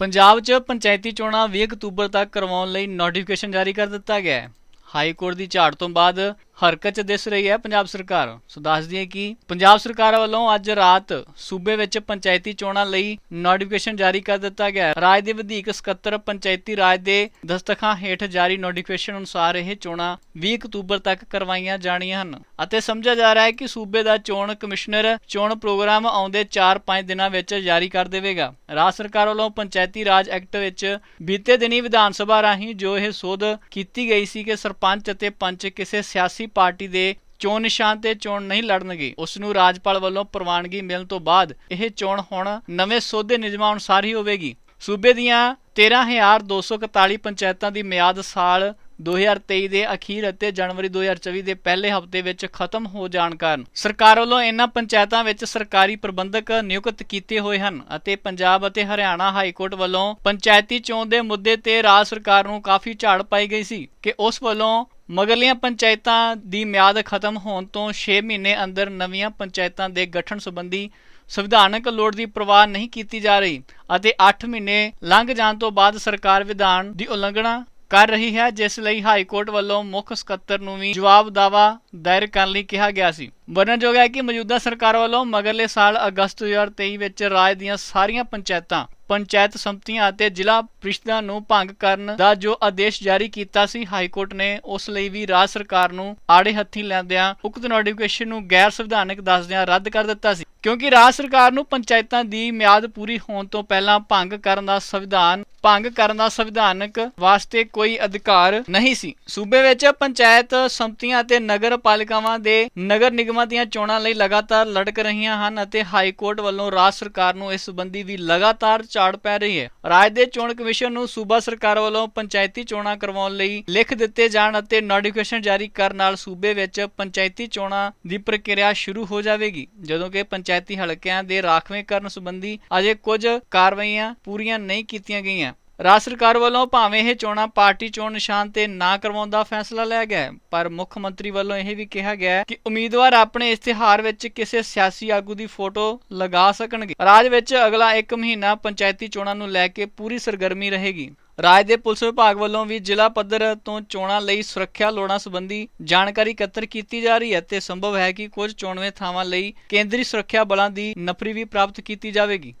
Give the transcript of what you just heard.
ਪੰਜਾਬ 'ਚ ਪੰਚਾਇਤੀ ਚੋਣਾਂ 20 ਅਕਤੂਬਰ ਤੱਕ ਕਰਵਾਉਣ ਲਈ ਨੋਟੀਫਿਕੇਸ਼ਨ ਜਾਰੀ ਕਰ ਦਿੱਤਾ ਗਿਆ ਹੈ। ਹਾਈ ਕੋਰਟ ਦੀ ਝਾੜ ਤੋਂ ਬਾਅਦ ਹਰਕਤ 'ਚ ਦਿਸ ਰਹੀ ਹੈ ਪੰਜਾਬ ਸਰਕਾਰ ਸੋ ਦੱਸ ਦਈਏ ਕਿ ਪੰਜਾਬ ਸਰਕਾਰ ਵੱਲੋਂ ਅੱਜ ਰਾਤ ਸੂਬੇ ਵਿੱਚ ਪੰਚਾਇਤੀ ਚੋਣਾਂ ਲਈ ਨੋਟੀਫਿਕੇਸ਼ਨ ਜਾਰੀ ਕਰ ਦਿੱਤਾ ਗਿਆ ਹੈ। ਰਾਜ ਦੇ ਵਧੇਕ ਸਕੱਤਰ ਪੰਚਾਇਤੀ ਰਾਜ ਦੇ ਦਸਤਖਾਂ ਹੇਠ ਜਾਰੀ ਨੋਟੀਫਿਕੇਸ਼ਨ ਅਨੁਸਾਰ ਇਹ ਚੋਣਾਂ 20 ਅਕਤੂਬਰ ਤੱਕ ਕਰਵਾਈਆਂ ਜਾਣੀਆਂ ਹਨ। ਅਤੇ ਸਮਝਿਆ ਜਾ ਰਿਹਾ ਹੈ ਕਿ ਸੂਬੇ ਦਾ ਚੋਣ ਕਮਿਸ਼ਨਰ ਚੋਣ ਪ੍ਰੋਗਰਾਮ ਆਉਂਦੇ 4-5 ਦਿਨਾਂ ਵਿੱਚ ਜਾਰੀ ਕਰ ਦੇਵੇਗਾ। ਰਾਜ ਸਰਕਾਰ ਵੱਲੋਂ ਪੰਚਾਇਤੀ ਰਾਜ ਐਕਟ ਵਿੱਚ ਬੀਤੇ ਦਿਨੀ ਵਿਧਾਨ ਸਭਾ ਰਾਹੀਂ ਜੋ ਇਹ ਸੋਧ ਕੀਤੀ ਗਈ ਸੀ ਕਿ ਸਰਪੰਚ ਅਤੇ ਪੰਚ ਕਿਸੇ ਸਿਆਸੀ ਪਾਰਟੀ ਦੇ ਚੋਣ ਨਿਸ਼ਾਨ ਤੇ ਚੋਣ ਨਹੀਂ ਲੜਨਗੇ। ਉਸ ਨੂੰ ਰਾਜਪਾਲ ਵੱਲੋਂ ਪ੍ਰਵਾਨਗੀ ਮਿਲਣ ਤੋਂ ਬਾਅਦ ਇਹ ਚੋਣ ਹੁਣ ਨਵੇਂ ਸੋਧੇ ਨਿਯਮਾਂ ਅਨੁਸਾਰ ਹੀ ਹੋਵੇਗੀ। ਸੂਬੇ ਦੀਆਂ 13241 ਪੰਚਾਇਤਾਂ ਦੀ ਮਿਆਦ ਸਾਲ 2023 ਦੇ ਅਖੀਰ ਅਤੇ ਜਨਵਰੀ 2024 ਦੇ ਪਹਿਲੇ ਹਫ਼ਤੇ ਵਿੱਚ ਖਤਮ ਹੋ ਜਾਣ ਕਾਰਨ ਸਰਕਾਰ ਵੱਲੋਂ ਇਨ੍ਹਾਂ ਪੰਚਾਇਤਾਂ ਵਿੱਚ ਸਰਕਾਰੀ ਪ੍ਰਬੰਧਕ ਨਿਯੁਕਤ ਕੀਤੇ ਹੋਏ ਹਨ ਅਤੇ ਪੰਜਾਬ ਅਤੇ ਹਰਿਆਣਾ ਹਾਈ ਕੋਰਟ ਵੱਲੋਂ ਪੰਚਾਇਤੀ ਚੋਣ ਦੇ ਮੁੱਦੇ ਤੇ ਰਾਜ ਸਰਕਾਰ ਨੂੰ ਕਾਫੀ ਝਾੜ ਪਾਈ ਗਈ ਸੀ ਕਿ ਉਸ ਵੱਲੋਂ ਮਗਰਲੀਆਂ ਪੰਚਾਇਤਾਂ ਦੀ ਮਿਆਦ ਖਤਮ ਹੋਣ ਤੋਂ 6 ਮਹੀਨੇ ਅੰਦਰ ਨਵੀਆਂ ਪੰਚਾਇਤਾਂ ਦੇ ਗਠਨ ਸੰਬੰਧੀ ਸੰਵਿਧਾਨਕ ਲੋੜ ਦੀ ਪ੍ਰਵਾਹ ਨਹੀਂ ਕੀਤੀ ਜਾ ਰਹੀ ਅਤੇ 8 ਮਹੀਨੇ ਲੰਘ ਜਾਣ ਤੋਂ ਬਾਅਦ ਸਰਕਾਰ ਵਿਧਾਨ ਦੀ ਉਲੰਘਣਾ ਕਰ ਰਹੀ ਹੈ, ਜਿਸ ਲਈ ਹਾਈ ਕੋਰਟ ਵੱਲੋਂ ਮੁੱਖ ਸਕੱਤਰ ਨੂੰ ਵੀ ਜਵਾਬ ਦਾਵਾ ਦਾਇਰ ਕਰਨ ਲਈ ਕਿਹਾ ਗਿਆ ਸੀ। ਵਰਣਨਯੋਗ ਹੈ ਕਿ ਮੌਜੂਦਾ ਸਰਕਾਰ ਵੱਲੋਂ ਮਗਰਲੇ ਸਾਲ ਅਗਸਤ 2023 ਵਿੱਚ ਰਾਜ ਦੀਆਂ ਸਾਰੀਆਂ ਪੰਚਾਇਤਾਂ, ਪੰਚਾਇਤ ਸੰਮਤੀਆਂ ਅਤੇ ਜ਼ਿਲ੍ਹਾ ਪ੍ਰੀਸ਼ਦਾਂ ਨੂੰ ਭੰਗ ਕਰਨ ਦਾ ਜੋ ਆਦੇਸ਼ ਜਾਰੀ ਕੀਤਾ ਸੀ, ਹਾਈ ਕੋਰਟ ਨੇ ਉਸ ਲਈ ਵੀ ਰਾਜ ਸਰਕਾਰ ਨੂੰ ਆੜੇ ਹੱਥੀ ਲੈਂਦਿਆਂ ਉਕਤ ਨੋਟੀਫਿਕੇਸ਼ਨ ਨੂੰ ਗੈਰ ਸੰਵਿਧਾਨਕ ਦੱਸਦਿਆਂ ਰੱਦ ਕਰ ਦਿੱਤਾ ਸੀ। ਕਿਉਂਕਿ ਰਾਜ ਸਰਕਾਰ ਨੂੰ ਪੰਚਾਇਤਾਂ ਦੀ ਮਿਆਦ ਪੂਰੀ ਹੋਣ ਤੋਂ ਪਹਿਲਾਂ ਭੰਗ ਕਰਨ ਦਾ ਸੰਵਿਧਾਨ ਭੰਗ ਕਰਨ ਦਾ ਸੰਵਿਧਾਨਕ ਵਾਸਤੇ ਕੋਈ ਅਧਿਕਾਰ ਨਹੀਂ ਸੀ। ਸੂਬੇ ਵਿੱਚ ਪੰਚਾਇਤ ਸੰਮਤੀਆਂ ਅਤੇ ਨਗਰ ਪਾਲਿਕਾਵਾਂ ਦੇ ਨਗਰ ਨਿਗਮਾਂ ਦੀਆਂ ਚੋਣਾਂ ਲਈ ਲਗਾਤਾਰ ਲੜਕ ਰਹੀਆਂ ਹਨ ਅਤੇ ਹਾਈ ਕੋਰਟ ਵੱਲੋਂ ਰਾਜ ਸਰਕਾਰ ਨੂੰ ਇਸ ਸੰਬੰਧੀ ਵੀ ਲਗਾਤਾਰ ਝਾੜ ਪੈ ਰਹੀ ਹੈ। ਰਾਜ ਦੇ ਚੋਣ ਕਮਿਸ਼ਨ ਨੂੰ ਸੂਬਾ ਸਰਕਾਰ ਵੱਲੋਂ ਪੰਚਾਇਤੀ ਚੋਣਾਂ ਕਰਵਾਉਣ ਲਈ ਲਿਖ ਦਿੱਤੇ ਜਾਣ ਅਤੇ ਨੋਟੀਫਿਕੇਸ਼ਨ ਜਾਰੀ ਕਰਨ ਨਾਲ ਸੂਬੇ ਵਿੱਚ ਪੰਚਾਇਤੀ ਚੋਣਾਂ ਦੀ ਪ੍ਰਕਿਰਿਆ ਸ਼ੁਰੂ ਹੋ ਜਾਵੇਗੀ। ਜਦੋਂ ਕਿ ਪੰਚਾਇਤੀ ਹਲਕਿਆਂ ਦੇ ਰਾਖਵੇਂਕਰਨ ਸੰਬੰਧੀ ਅਜੇ ਕੁਝ ਕਾਰਵਾਈਆਂ ਪੂਰੀਆਂ ਨਹੀਂ ਕੀਤੀਆਂ ਗਈਆਂ। ਰਾਜ ਸਰਕਾਰ ਵੱਲੋਂ ਭਾਵੇਂ ਇਹ ਚੋਣਾਂ ਪਾਰਟੀ ਚੋਣ ਨਿਸ਼ਾਨ ਤੇ ਨਾ ਕਰਵਾਉਣ ਦਾ ਫੈਸਲਾ ਲਿਆ ਗਿਆ ਪਰ ਮੁੱਖ ਮੰਤਰੀ ਵੱਲੋਂ ਇਹ ਵੀ ਕਿਹਾ ਗਿਆ ਕਿ ਉਮੀਦਵਾਰ ਆਪਣੇ ਇਸ਼ਤਿਹਾਰ ਵਿੱਚ ਕਿਸੇ ਸਿਆਸੀ ਆਗੂ ਦੀ ਫੋਟੋ ਲਗਾ ਸਕਣਗੇ। ਰਾਜ ਵਿੱਚ ਅਗਲਾ 1 ਮਹੀਨਾ ਪੰਚਾਇਤੀ ਚੋਣਾਂ ਨੂੰ ਲੈ ਕੇ ਪੂਰੀ ਸਰਗਰਮੀ ਰਹੇਗੀ। ਰਾਜ ਦੇ ਪੁਲਿਸ ਵਿਭਾਗ ਵੱਲੋਂ ਵੀ ਜ਼ਿਲ੍ਹਾ ਪੱਧਰ ਤੋਂ ਚੋਣਾਂ ਲਈ ਸੁਰੱਖਿਆ ਲੋੜਾਂ ਸੰਬੰਧੀ ਜਾਣਕਾਰੀ ਇਕੱਤਰ ਕੀਤੀ ਜਾ ਰਹੀ ਹੈ ਤੇ ਸੰਭਵ ਹੈ ਕਿ ਕੁਝ ਚੋਣਵੇਂ ਥਾਵਾਂ ਲਈ ਕੇਂਦਰੀ ਸੁਰੱਖਿਆ ਬਲਾਂ ਦੀ ਨਫਰੀ ਵੀ ਪ੍ਰਾਪਤ ਕੀਤੀ ਜਾਵੇਗੀ।